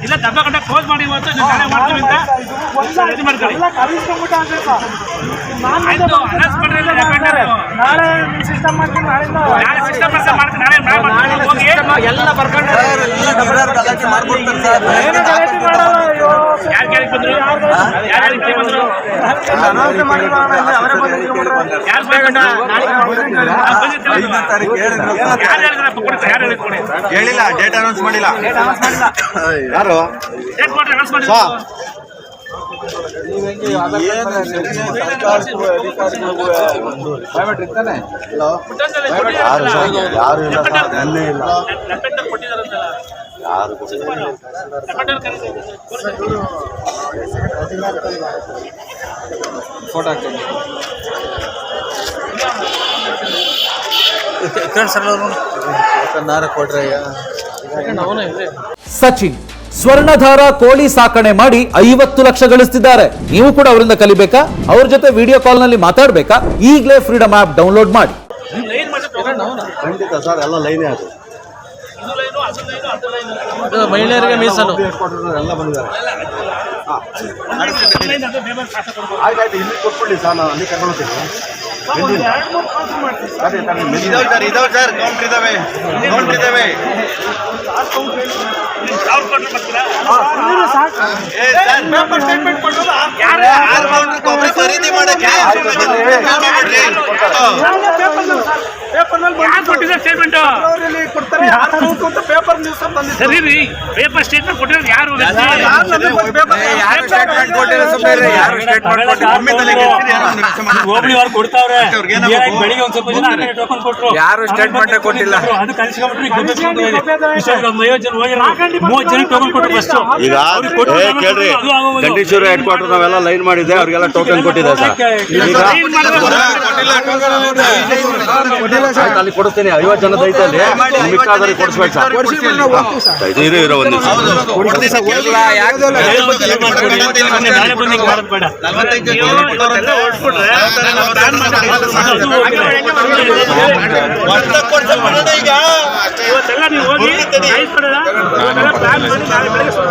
ಇಲ್ಲ ದಬ್ಬ ಕಂಡ ಕ್ಲೋಸ್ ಮಾಡಿ ಇವತ್ತು ನೀವು ನಾಳೆ ಮಾಡ್ತೀವಿ ಅಂತ? ಇದು ಮಾಡ್ಕೊಳ್ಳಿ. ಆಯ್ತು ಅನೌನ್ಸ್ ಮಾಡ್ರಿ ಇಲ್ಲ ರೆಕಾರ್ಡರ್ ನಾಳೆ ಸಿಸ್ಟಮ್ ಮಾಡ್ತೀನಿ ನಾಳೆ ಸಿಸ್ಟಮ್ ಅಂತ ಮಾಡ್ತೀನಿ ನಾಳೆ ನಾಳೆ ಮಾಡ್ತೀನಿ ಹೋಗಿ ಎಲ್ಲ ಬರ್ಕೊಂಡು ಎಲ್ಲ ಗಲಾಟೆ ಮಾಡಿಲ್ಲ ಅಣ್ಣ, ಹೇಳಿಲ್ಲ ಡೇಟ್ ಅನೌನ್ಸ್ ಮಾಡಿಲ್ಲ. ಯಾರು? ಯಾರು ಇಲ್ಲ ಸರ್, ನೆನ್ನೆ ಇಲ್ಲ. ಯಾರು ಸಚಿನ್ ಸ್ವರ್ಣಧಾರ ಕೋಳಿ ಸಾಕಣೆ ಮಾಡಿ ಐವತ್ತು ಲಕ್ಷ ಗಳಿಸ್ತಿದ್ದಾರೆ. ನೀವು ಕೂಡ ಅವರಿಂದ ಕಲಿಬೇಕಾ? ಅವ್ರ ಜೊತೆ ವಿಡಿಯೋ ಕಾಲ್ನಲ್ಲಿ ಮಾತಾಡ್ಬೇಕಾ? ಈಗಲೇ ಫ್ರೀಡಮ್ ಆಪ್ ಡೌನ್ಲೋಡ್ ಮಾಡಿ. ನೀವು ಲೈನ್ ಮಾಡಿ ಖಂಡಿತ ಸರ್ ಎಲ್ಲ ಲೈನೇ ಅದು. ಮಹಿಳೆಯರಿಗೆ ಮೀಸಲು ಎಲ್ಲ ಬಂದಿದ್ದಾರೆ ಆಯ್ತಾಯ್ತು ಇಲ್ಲಿ ಕೊಟ್ಬಿಡಿ ಸರ್ ನಾನು ಅಲ್ಲಿ ಕರ್ಕೊಂಡು ಹೋಗ್ತೀನಿ ಇದಾವೆ ಸರ್ ಇದಾವೆ ಸರ್ ಕೌಂಟ್ರ್ ಇದಾವೆ ಕೌಂಟ್ರ್ ಇದಾವೆ ನೀವು ಸಾವಿರ ಕೊಟ್ಟರೆ ಬರ್ತೀರಾ ನೀರು ಸಾಕು ಏ ಸರ್ ಪೇಪರ್ ಸ್ಟೇಟ್ಮೆಂಟ್ ಕೊಟ್ಟೋದು ಯಾರು ಆರು ಕೌಂಟ್ರ್ ಕೊಬ್ಬರಿ ಖರೀದಿ ಮಾಡಕ್ಕೆ ಪೇಪರ್ ಕೊಟ್ಟಿದ್ದಾರೆ ಸ್ಟೇಟ್ಮೆಂಟ್ ಫೆಬ್ರವರಿಲಿ ಕೊಡ್ತಾರೆ ಯಾರು ಕೌಂಟ್ ಅಂತ ಪೇಪರ್ ಸರಿ ರೀ ಪೇಪರ್ ಸ್ಟೇಟ್ಮೆಂಟ್ ಕೊಟ್ಟಿರೋದು ಯಾರು? ವ್ಯಕ್ತಿ? ಯಾರು ಕೊಟ್ಟಿಲ್ಲ. ಹೋಬಳಿ ಅವ್ರು ಕೊಡ್ತಾವ್ರೆ? ಏನಾಯ್ತು ಬೆಳಿಗ್ಗೆ ಒಂದ್ ಸ್ವಲ್ಪ ಜನ ಟೋಕನ್ ಕೊಟ್ರು. ಯಾರು statement ಕೊಟ್ಟಿಲ್ಲ. ಅದು ಕಳಿಸ್ಕೊಂಡ್ಬಿಟ್ರು ಈಗ ಗೊತ್ತಾಗ್ತದೆ ಹೋಗಿದೆ. ಇಷ್ಟೊತ್ತಿಗೆ ಒಂದು ಐವತ್ತು ಜನ ಹೋಗಿರೋ ಮೂವತ್ತು ಜನ ಟೋಕನ್ ಕೊಟ್ಟರು ಫಸ್ಟ್ ಈಗ ಏ ಕೇಳ್ರಿ ಗಂಡೀಶ್ವರ ಹೆಡ್ ಕ್ವಾರ್ಟರ್ ನಾವೆಲ್ಲ ಲೈನ್ ಮಾಡಿದ್ದೆ ಅವ್ರಿಗೆಲ್ಲ ಟೋಕನ್ ಕೊಟ್ಟಿದೆ ಸರ್. ಈಗ ಅಲ್ಲಿ ಕೊಡ್ತೀನಿ ಐವತ್ತು ಜನದ ಐತೆ ಅಲ್ಲಿ. ಮಿಕ್ಕಾದವ್ರಿಗೆ ಕೊಡಿಸ್ಬೇಕು ಸರ್. ಇರೋ ಇರೋ ಒಂದು ಬೇಡ ಎಲ್ಲ ನಾವು ಪ್ಲಾನ್ ಇವತ್ತೆಲ್ಲ ನೀವು ಹೋಗಿ ರೈಸ್ ಮಾಡೋದ ಇವತ್ತೆಲ್ಲ ಪ್ಲಾನ್ ಮಾಡಿ ನಾಳೆ ಬೆಳಗ್ಗೆ ಸ್ವಲ್ಪ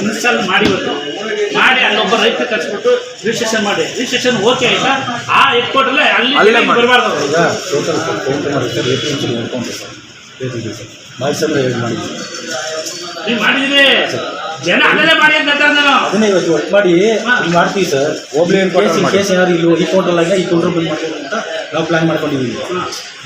ಇನ್ಸ್ಟಾಲ್ ಮಾಡಿ ಇವತ್ತು. ಮಾಡಿ ಅಲ್ಲೊಬ್ಬ ರೈತ ಕಳ್ಸ್ಬಿಟ್ಟು ರಿಜಿಸ್ಟ್ರೇಷನ್ ಮಾಡಿ. ರಿಜಿಸ್ಟ್ರೇಷನ್ ಓಕೆ ಆಯ್ತಾ? ಆ ಹೆಡ್ ಕ್ವಾರ್ಟರ್ಲೆ ಅಲ್ಲಿ ಬರಬಾರ್ದು ನೀವು ಮಾಡಿದ್ರಿ ಜನ ಮಾಡಿ ಅಂತ ಹೇಳ್ತಾರೆ ನಾನು ಅದನ್ನೇ ಇವತ್ತು ವರ್ಕ್ ಮಾಡಿ ಮಾಡ್ತೀವಿ ಸರ್. ಹೋಬ್ಳಿ ಕೇಸ್ ಇನ್ ಕೇಸ್ ಏನಾದ್ರು ಇಲ್ಲೋ ಈ ಕೌಂಟರ್ ಆಗ ಈ ಕೌಂಟರ್ ಬಂದ್ ಅಂತ ನಾವು ಪ್ಲಾನ್ ಮಾಡ್ಕೊಂಡಿದ್ದೀವಿ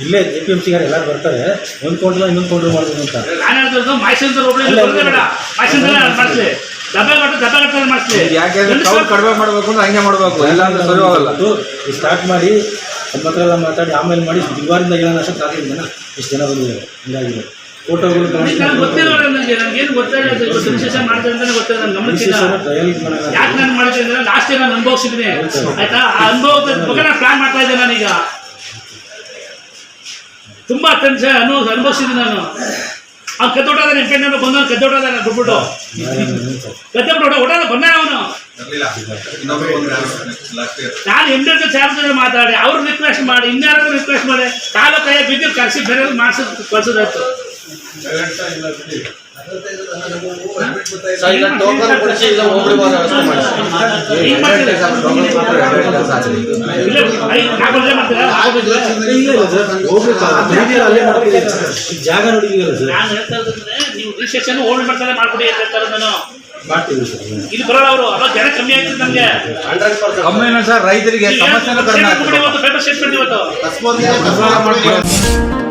ಇಲ್ಲೇ ಎ ಪಿ ಎಂ ಸಿಗಾರ ಎಲ್ಲರೂ ಬರ್ತಾರೆ. ಒಂದು ಕೌಂಟರ್ ಇನ್ನೊಂದು ಕೌಂಟರ್ ಮಾಡ್ಬೇಕು ಅಂತ. ನಾನು ಹೇಳ್ತಿರೋದು ಮೈಸೂರು ಒಬ್ಬರು ಬರೋದೇ ಬೇಡ. ಮೈಸೂರು ಮಾಡಿಸ್ಲಿ. ಡಬ್ಬೆ ಕೊಟ್ಟು ಡಬ್ಬೆ ಕಟ್ಟಲ್ಲಿ ಮಾಡಿಸ್ಲಿ. ಯಾಕೆಂದ್ರೆ ಕಡಿಮೆ ಮಾಡಬೇಕು ಅಂದ್ರೆ ಹಂಗೆ ಮಾಡಬೇಕು. ಇಲ್ಲ ಅಂದ್ರೆ ಸರಿ ಹೋಗಲ್ಲ. ಅದು ಸ್ಟಾರ್ಟ್ ಮಾಡಿ ನಮ್ಮ ಹತ್ರ ಎಲ್ಲ ಮಾತಾಡಿ ಆಮೇಲೆ ಮಾಡಿ ದಿವಾರಿಂದ ಏನಾದ್ರು ಆಗಿಲ್ಲ ಜನ ಇಷ್ಟು ಜನ ಬಂದಿದ್ದಾರೆ. ಹಿಂಗಾಗಿದೆ. ಫೋಟೋಗಳು ನನಗೆ ನನಗೇನು ಮಾಡ್ತಾರೆ ಅಂತಾನೆ ಗೊತ್ತಿಲ್ಲ ನಾನು ಗಮನಿಸಿಲ್ಲ ಯಾಕೆ ನಾನು ಮಾಡಿದ್ದೆ ಅಂದ್ರೆ ಲಾಸ್ಟ್ ಇಯರ್ ನಾನು ಅನುಭವಿಸಿದ್ದೀನಿ. ಆಯ್ತಾ? ಆ ಅನುಭವದ ಬಗ್ಗೆ ನಾನು ಪ್ಲಾನ್ ಮಾಡ್ತಾ ಇದ್ದೆ ನಾನೀಗ ತುಂಬಾ ಟೆನ್ಷನ್ ಅನು ಅನುಭವಿಸಿದ್ದೀನಿ ನಾನು. ಅವ್ನು ಕದ್ದೋಟದ ನೆನ್ಪೆಣ್ಣು ಬಂದವನು ಕದ್ದೋಟದ ದುಡ್ಬಿಟ್ಟು ಕದ್ದೋಟ ಹೊಟ್ಟದ ಬಂದ ಅವನು. ನಾನು ಎಲ್ಲರಿಗೂ ಚಾರ್ಜ್ ಮಾತಾಡಿ ಅವ್ರು ರಿಕ್ವೆಸ್ಟ್ ಮಾಡಿ ಇನ್ಯಾರು ರಿಕ್ವೆಸ್ಟ್ ಮಾಡಿ ತಾಲೂಕಾಯ ಕೈಯ ಬಿದ್ದು ಕರೆಸಿ ಬೇರೆ ಮಾಡಿಸ್ ಕಳ್ಸೋದಾಯ್ತು. ಟೋಕನ್ ಕೊಡಿಸಿ ಇಲ್ಲ ಬಾರ ವ್ಯವಸ್ಥೆ ಜಾಗ ನೋಡಿದ್ದೀವಲ್ಲ ಸರ್ ನಾನು ಹೇಳ್ತಾ ಇರೋದಂದ್ರೆ ನೀವು ರಿಜಿಸ್ಟ್ರೇಷನ್ ಓಲ್ಡ್ ಮಾಡ್ತಾರೆ ಮಾಡ್ಕೊಡಿ ಅಂತ ನಾನು. ಮಾಡ್ತೀವಿ ಸರ್ ಇಲ್ಲಿ ಬರೋಲ್ಲ ಅವರು. ಅವಾಗ ಜನ ಕಮ್ಮಿ ನಮ್ಗೆ. ಸರ್ ರೈತರಿಗೆ ಸಮಸ್ಯೆ ಇವತ್ತು. ಪೇಪರ್ ಸ್ಟೇಟ್ಮೆಂಟ್ ಇವತ್ತು ಆಗ್ತದೆ